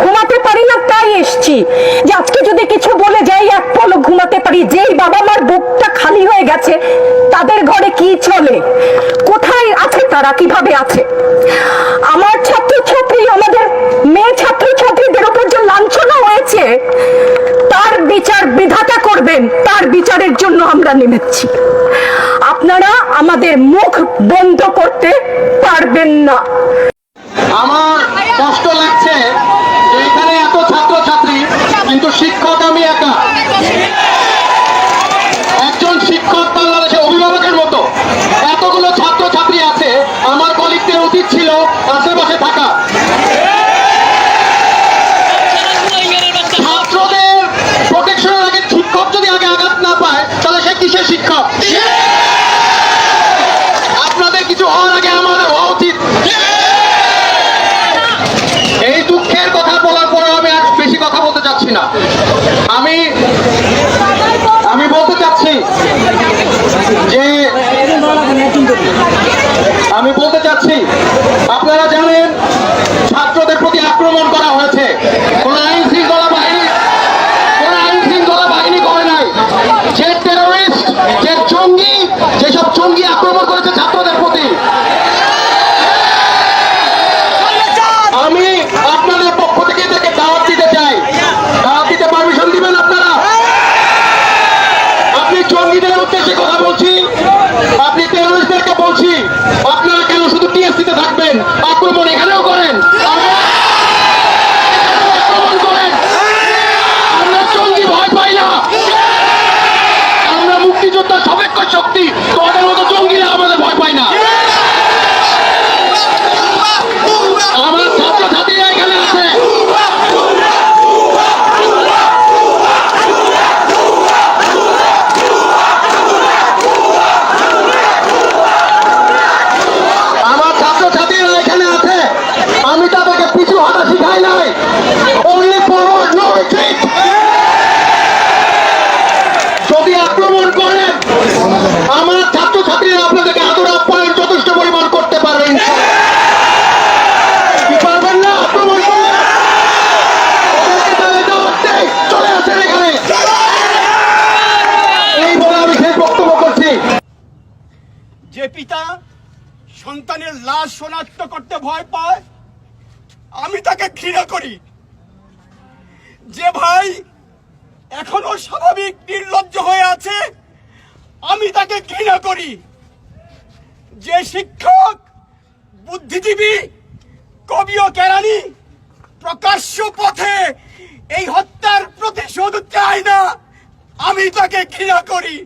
ঘুমাতে পারি না, তাই এসছি। যে আজকে যদি কিছু বলে যাই, এক পলক ঘুমাতে পারি। যেই বাবা মার বুকটা খালি হয়ে গেছে, তাদের ঘরে কি চলে? কোথায় আছে তারা, কীভাবে আছে? আমার ছাত্রছাত্রী, আমাদের মেয়ে ছাত্রছাত্রীদের উপর যে লাঞ্ছনা হয়েছে, তার বিচার বিধাতা করবেন, তার বিচারের জন্য আমরা নেমেছি। আপনারা আমাদের মুখ বন্ধ করতে পারবেন না। আমার শিক্ষক আমি একা। একজন শিক্ষক বাংলাদেশের অভিভাবকের মতো। এতগুলো ছাত্র ছাত্রী আছে, আমার কলিকদের উচিত ছিল, আশেপাশে থাকা ছাত্রদের প্রোটেকশনের আগে শিক্ষক যদি আগে আঘাত না পায় তাহলে সে কিসের শিক্ষক আপনাদের কিছু হওয়ার আগে আমাদের হওয়া উচিত এই দুঃখের কথা বলার পরে আমি আর বেশি কথা বলতে চাচ্ছি না আমি আমি বলতে চাচ্ছি যে আমি বলতে চাচ্ছি সন্তানের লাশ শনাক্ত করতে ভয় পায়? আমি তাকে ঘৃণা করি। যে ভাই এখনও স্বাভাবিক, নির্লজ্জ হয়ে আছে, আমি তাকে ঘৃণা করি। যে শিক্ষক, বুদ্ধিজীবী, কবি ও কেরানি প্রকাশ্য পথে এই হত্যার প্রতিশোধ চায় না, আমি তাকে ঘৃণা করি।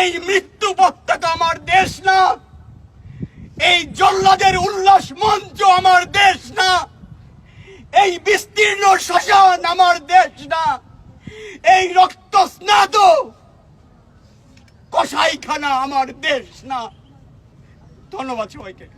এই মৃত্যু পতাকা আমার দেশ না। এই জল্লাদের উল্লাস মঞ্চ আমার দেশ না। এই বিস্তীর্ণ শ্মশান আমার দেশ না। এই রক্ত স্নাত কসাইখানা আমার দেশ না। ধন্যবাদ সবাইকে।